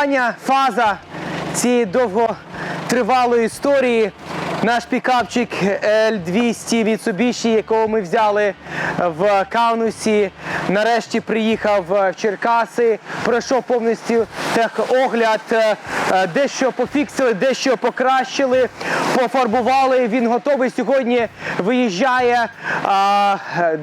Остання фаза цієї довготривалої історії. Наш пікапчик L200 Mitsubishi, якого ми взяли в Каунусі, нарешті приїхав в Черкаси, пройшов повністю техогляд, е, е, дещо пофіксили, дещо покращили, пофарбували. Він готовий сьогодні виїжджає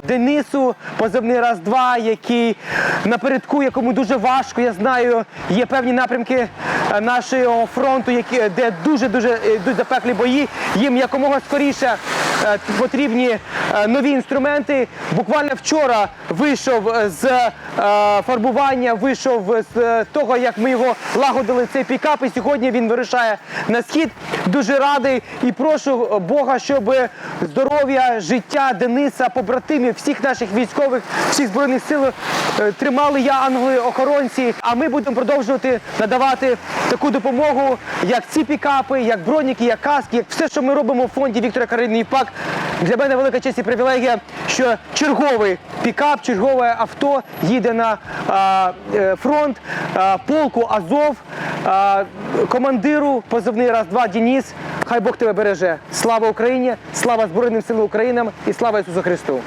Денису, позивний раз-два, який напередку, якому дуже важко. Я знаю, є певні напрямки е, нашого фронту, які, де дуже-дуже йдуть запеклі бої. Їм якомога скоріше е, потрібні е, нові інструменти. Буквально вчора вийшов з е, фарбування, вийшов з е, того, як ми його лагодили цей пікап. І сьогодні він вирушає на схід. Дуже радий і прошу Бога, щоб здоров'я, життя Дениса, побратимів, всіх наших військових, всіх збройних сил е, тримали я ангели-охоронці. А ми будемо продовжувати надавати таку допомогу, як ці пікапи, як броніки, як каски, як все, що ми робимо в фонді Віктора Карини ПАК. Для мене велика честь і привілегія, що черговий пікап, чергове авто їде на а, е, фронт а, полку Азов, а, командиру позивний раз-два Дініс. Хай Бог тебе береже. Слава Україні, слава Збройним силам України і слава Ісусу Христу.